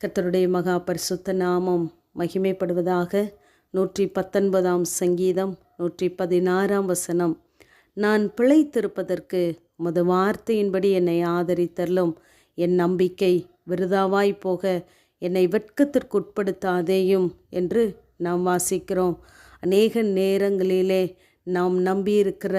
கத்தருடைய மகா பரிசுத்த நாமம் மகிமைப்படுவதாக நூற்றி பத்தொன்பதாம் சங்கீதம் நூற்றி பதினாறாம் வசனம். நான் பிழைத்திருப்பதற்கு உமது வார்த்தையின்படி என்னை ஆதரித்தருளும். என் நம்பிக்கை விருதாவாய் போக என்னை வெட்கத்திற்கு உட்படுத்தாதேயும் என்று நாம் வாசிக்கிறோம். அநேக நேரங்களிலே நாம் நம்பியிருக்கிற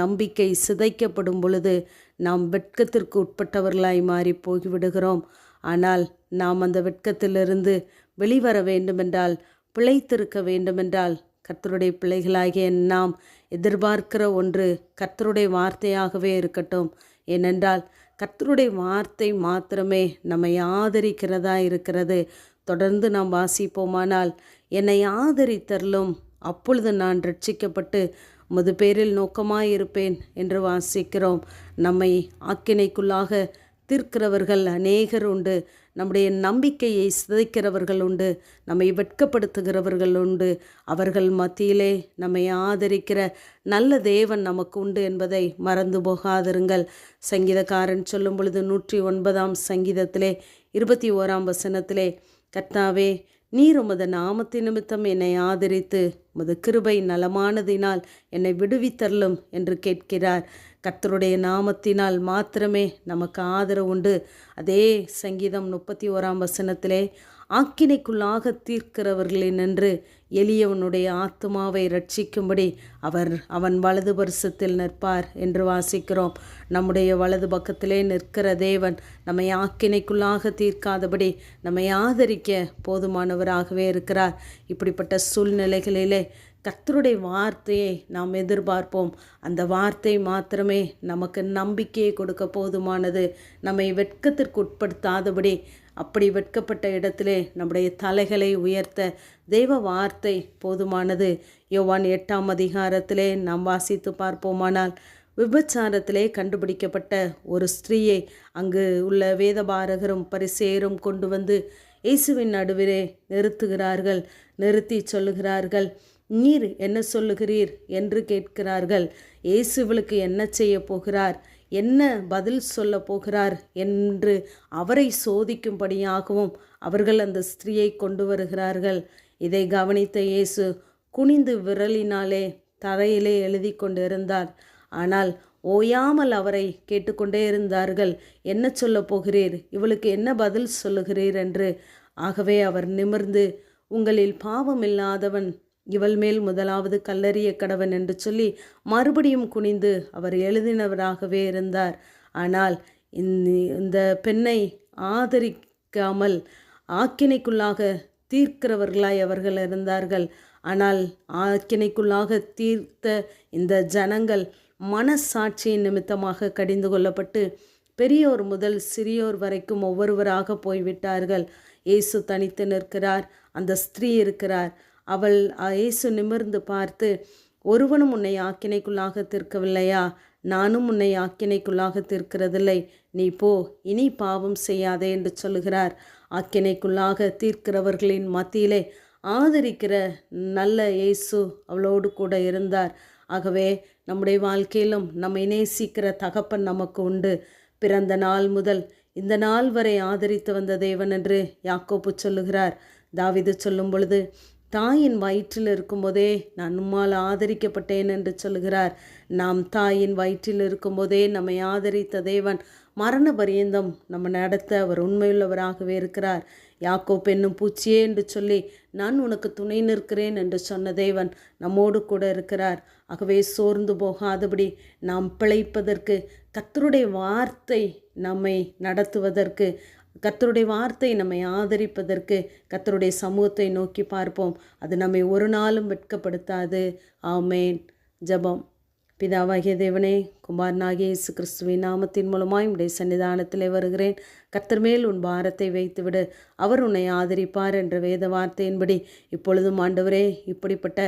நம்பிக்கை சிதைக்கப்படும் பொழுது நாம் வெட்கத்திற்கு உட்பட்டவர்களாய் மாறி போய்விடுகிறோம் ஆனால் நாம் அந்த வெட்கத்திலிருந்து வெளிவர வேண்டுமென்றால் பிழைத்திருக்க வேண்டுமென்றால் கர்த்தருடைய பிள்ளைகளாகிய நாம் எதிர்பார்க்கிற ஒன்று கர்த்தருடைய வார்த்தையாகவே இருக்கட்டும். ஏனென்றால் கர்த்தருடைய வார்த்தை மாத்திரமே நம்மை ஆதரிக்கிறதா இருக்கிறது. தொடர்ந்து நாம் வாசிப்போமானால் என்னை ஆதரித்தரலும் அப்பொழுது நான் ரட்சிக்கப்பட்டு முது பேரில் நோக்கமாயிருப்பேன் என்று வாசிக்கிறோம். நம்மை ஆக்கினைக்குள்ளாக தீர்க்கிறவர்கள் அநேகர் உண்டு. நம்முடைய நம்பிக்கையை சிதைக்கிறவர்கள் உண்டு. நம்மை வெட்கப்படுத்துகிறவர்கள் உண்டு. அவர்கள் மத்தியிலே நம்மை ஆதரிக்கிற நல்ல தேவன் நமக்கு உண்டு என்பதை மறந்து போகாதிருங்கள். சங்கீதக்காரன் சொல்லும் பொழுது நூற்றி ஒன்பதாம் சங்கீதத்திலே இருபத்தி ஓராம் வசனத்திலே கர்த்தாவே நீர் உமது நாமத்தின் நிமித்தம் என்னை ஆதரித்து உமது கிருபை நலமானதினால் என்னை விடுவித்தரலும் என்று கேட்கிறார். கர்த்தருடைய நாமத்தினால் மாத்திரமே நமக்கு ஆதரவு உண்டு. அதே சங்கீதம் முப்பத்தி ஓராம் வசனத்திலே ஆக்கினைக்குள்ளாக தீர்க்கிறவர்களே நின்று. எளியவனுடைய ஆத்மாவை ரட்சிக்கும்படி அவர் அவன் வலது பரிசத்தில் நிற்பார் என்று வாசிக்கிறோம். நம்முடைய வலது பக்கத்திலே நிற்கிற தேவன் நம்மை ஆக்கினைக்குள்ளாக தீர்க்காதபடி நம்மை ஆதரிக்க போதுமானவராகவே இருக்கிறார். இப்படிப்பட்ட சூழ்நிலைகளிலே கத்தருடைய வார்த்தையை நாம் எதிர்பார்ப்போம். அந்த வார்த்தை மாத்திரமே நமக்கு நம்பிக்கையை கொடுக்க போதுமானது. நம்மை வெட்கத்திற்கு உட்படுத்தாதபடி அப்படி வெட்கப்பட்ட இடத்திலே நம்முடைய தலைகளை உயர்த்த தெய்வ வார்த்தை போதுமானது. யோவான் எட்டாம் அதிகாரத்திலே நாம் வாசித்து பார்ப்போமானால் விபச்சாரத்திலே கண்டுபிடிக்கப்பட்ட ஒரு ஸ்திரீயை அங்கு உள்ள வேதபாரகரும் பரிசேரும் கொண்டு வந்து இயேசுவின் நடுவிலே நிறுத்துகிறார்கள் நிறுத்தி சொல்லுகிறார்கள். நீர் என்ன சொல்லுகிறீர்? என்று கேட்கிறார்கள். இயேசுவளுக்கு என்ன செய்ய போகிறார்? என்ன பதில் சொல்ல போகிறார் என்று அவரை சோதிக்கும்படியாகவும் அவர்கள் அந்த ஸ்திரீயை கொண்டு வருகிறார்கள். இதை கவனித்த இயேசு குனிந்து விரலினாலே தரையிலே எழுதி கொண்டிருந்தார். ஆனால் ஓயாமல் அவரை கேட்டுக்கொண்டே இருந்தார்கள். என்ன சொல்ல போகிறீர்? இவளுக்கு என்ன பதில் சொல்லுகிறீர் என்று? ஆகவே அவர் நிமிர்ந்து உங்களில் பாவம் இல்லாதவன் இவள் மேல் முதலாவது கல்லறிய கடவன் என்று சொல்லி மறுபடியும் குனிந்து அவர் எழுதினவராகவே இருந்தார். ஆனால் இந்த பெண்ணை ஆதரிக்காமல் ஆக்கினைக்குள்ளாக தீர்க்கிறவர்களாய் அவர்கள் இருந்தார்கள். ஆனால் ஆக்கினைக்குள்ளாக தீர்த்த இந்த ஜனங்கள் மனசாட்சியின் நிமித்தமாக கடிந்து கொள்ளப்பட்டு பெரியோர் முதல் சிறியோர் வரைக்கும் ஒவ்வொருவராக போய்விட்டார்கள். இயேசு தனித்து நிற்கிறார். அந்த ஸ்திரீ இருக்கிறார். அவள் இயேசு நிமிர்ந்து பார்த்து ஒருவனும் உன்னை ஆக்கினைக்குள்ளாக தீர்க்கவில்லையா? நானும் உன்னை ஆக்கினைக்குள்ளாக தீர்க்கிறதில்லை. நீ போ இனி பாவம் செய்யாதே என்று சொல்லுகிறார். ஆக்கினைக்குள்ளாக தீர்க்கிறவர்களின் மத்தியிலே ஆதரிக்கிற நல்ல இயேசு அவளோடு கூட இருந்தார். ஆகவே நம்முடைய வாழ்க்கையிலும் நம்மை நேசிக்கிற தகப்பன் நமக்கு உண்டு. பிறந்த நாள் முதல் இந்த நாள் வரை ஆதரித்து வந்த தேவன் என்று யாக்கோப்பு சொல்லுகிறார். தாவிது சொல்லும் பொழுது தாயின் வயிற்றில் இருக்கும்போதே நான் உம்மால் ஆதரிக்கப்பட்டேன் என்று சொல்கிறார். நாம் தாயின் வயிற்றில் இருக்கும்போதே நம்மை ஆதரித்த தேவன் மரண பரியந்தம் நம்ம நடத்த அவர் உண்மையுள்ளவராகவே இருக்கிறார். யாக்கோ பெண்ணும் பூச்சியே என்று சொல்லி நான் உனக்கு துணை நிற்கிறேன் என்று சொன்ன தேவன் நம்மோடு கூட இருக்கிறார். ஆகவே சோர்ந்து போகாதபடி நாம் பிழைப்பதற்கு கத்தருடைய வார்த்தை நம்மை நடத்துவதற்கு கத்தருடைய வார்த்தை நம்மை ஆதரிப்பதற்கு கத்தருடைய சமூகத்தை நோக்கி பார்ப்போம். அது நம்மை ஒரு நாளும் வெட்கப்படுத்தாது. ஆமேன். ஜபம். பிதாவாகிய தேவனே குமாரனாகிய இயேசு கிறிஸ்துவின் நாமத்தின் மூலமாய் உடைய சன்னிதானத்திலே வருகிறேன். கர்த்தர் மேல் உன் பாரத்தை வைத்துவிடு. அவர் உன்னை ஆதரிப்பார் என்ற வேத வார்த்தையின்படி இப்பொழுதும் ஆண்டவரே இப்படிப்பட்ட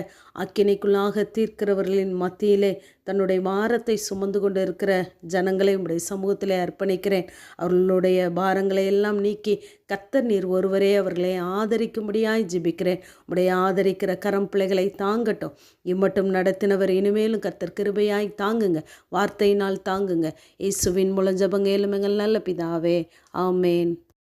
அக்கினைக்குள்ளாக தீர்க்கிறவர்களின் மத்தியிலே தன்னுடைய பாரத்தை சுமந்து கொண்டு இருக்கிற ஜனங்களை உடைய சமூகத்திலே அர்ப்பணிக்கிறேன். அவர்களுடைய பாரங்களை எல்லாம் நீக்கி கர்த்தர் நீர் ஒருவரே அவர்களை ஆதரிக்கும்படியாய் ஜிபிக்கிறேன். உடைய ஆதரிக்கிற கரம் பிள்ளைகளை தாங்கட்டும். இம்மட்டும் நடத்தினவர் இனிமேலும் கர்த்தர் கிருபையாய் தாங்குங்க. வார்த்தையினால் தாங்குங்க. இயேசுவின் மூலம் ஜபங்க நல்ல பிதாவே. ஆமேன்.